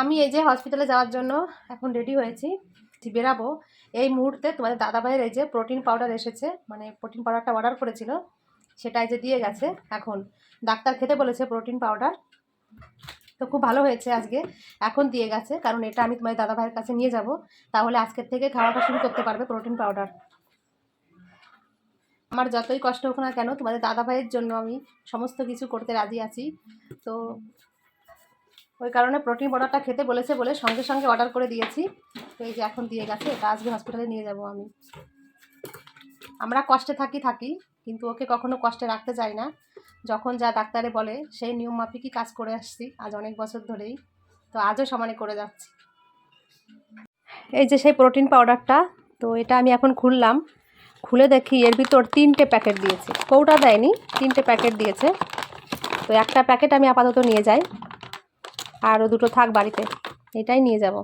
আমি এই যে হসপিটালে যাওয়ার জন্য এখন রেডি হয়েছি বেরাবো। এই মুহূর্তে তোমাদের দাদাভাইয়ের এই যে প্রোটিন পাউডার এসেছে মানে প্রোটিন পাউডারটা অর্ডার করেছিল সেটাই যে দিয়ে গেছে এখন। ডাক্তার খেতে বলেছে প্রোটিন পাউডার তো খুব ভালো হয়েছে আজকে, এখন দিয়ে গেছে, কারণ এটা আমি তোমার দাদাভাইয়ের কাছে নিয়ে যাব। তাহলে আজকের থেকে খাওয়াটা শুরু করতে পারবে প্রোটিন পাউডার আমার যতই কষ্ট হোক না কেন, তোমাদের দাদাভাইয়ের জন্য আমি সমস্ত কিছু করতে রাজি আছি। তো ওই কারণে প্রোটিন পাউডারটা খেতে বলেছে বলে সঙ্গে সঙ্গে অর্ডার করে দিয়েছি। তো এই যে এখন দিয়ে গেছে, এটা আজকে হসপিটালে নিয়ে যাব আমি। আমরা কষ্টে থাকি থাকি, কিন্তু ওকে কখনো কষ্টে রাখতে চাই না। যখন যা ডাক্তারে বলে, সেই নিয়ম মাফিকই কাজ করে আসছি আজ অনেক বছর ধরেই। তো আজও সমানে করে যাচ্ছি। এই যে সেই প্রোটিন পাউডারটা তো এটা আমি এখন খুললাম। খুলে দেখি, এর ভিতর তিনটে প্যাকেট দিয়েছে। কৌটা দেয়নি, তিনটে প্যাকেট দিয়েছে। তো একটা প্যাকেট আমি আপাতত নিয়ে যাই। আরও দুটো থাক বাড়িতে। এটাই নিয়ে যাব।